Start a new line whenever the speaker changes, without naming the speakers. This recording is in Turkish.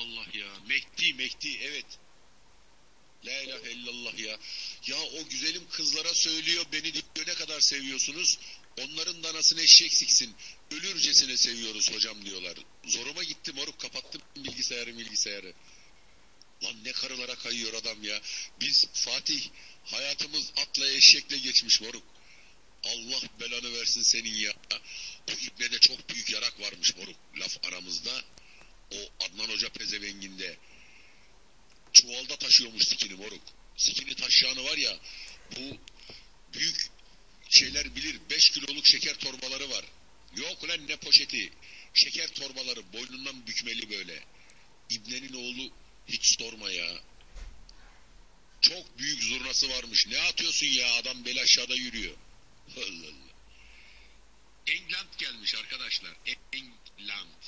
Allah ya. Mehdi Mehdi evet. La ilahe illallah ya. Ya o güzelim kızlara söylüyor beni diyor ne kadar seviyorsunuz. Onların danasını eşek siksin. Ölürcesine seviyoruz hocam diyorlar. Zoruma gitti moruk kapattım bilgisayarı bilgisayarı. Lan ne karılara kayıyor adam ya. Biz Fatih hayatımız atla eşekle geçmiş moruk. Allah belanı versin senin ya. O ibnede çok büyük yarak varmış moruk. Laf aramızda. O Adnan Hoca pezevenginde. Çuvalda taşıyormuş sikini moruk. Sikini taşıyanı var ya. Bu büyük şeyler bilir. 5 kiloluk şeker torbaları var. Yok ulan ne poşeti. Şeker torbaları boynundan bükmeli böyle. İbnenin oğlu hiç sorma ya. Çok büyük zurnası varmış. Ne atıyorsun ya adam bel aşağıda yürüyor. Allah Allah. England gelmiş arkadaşlar. England.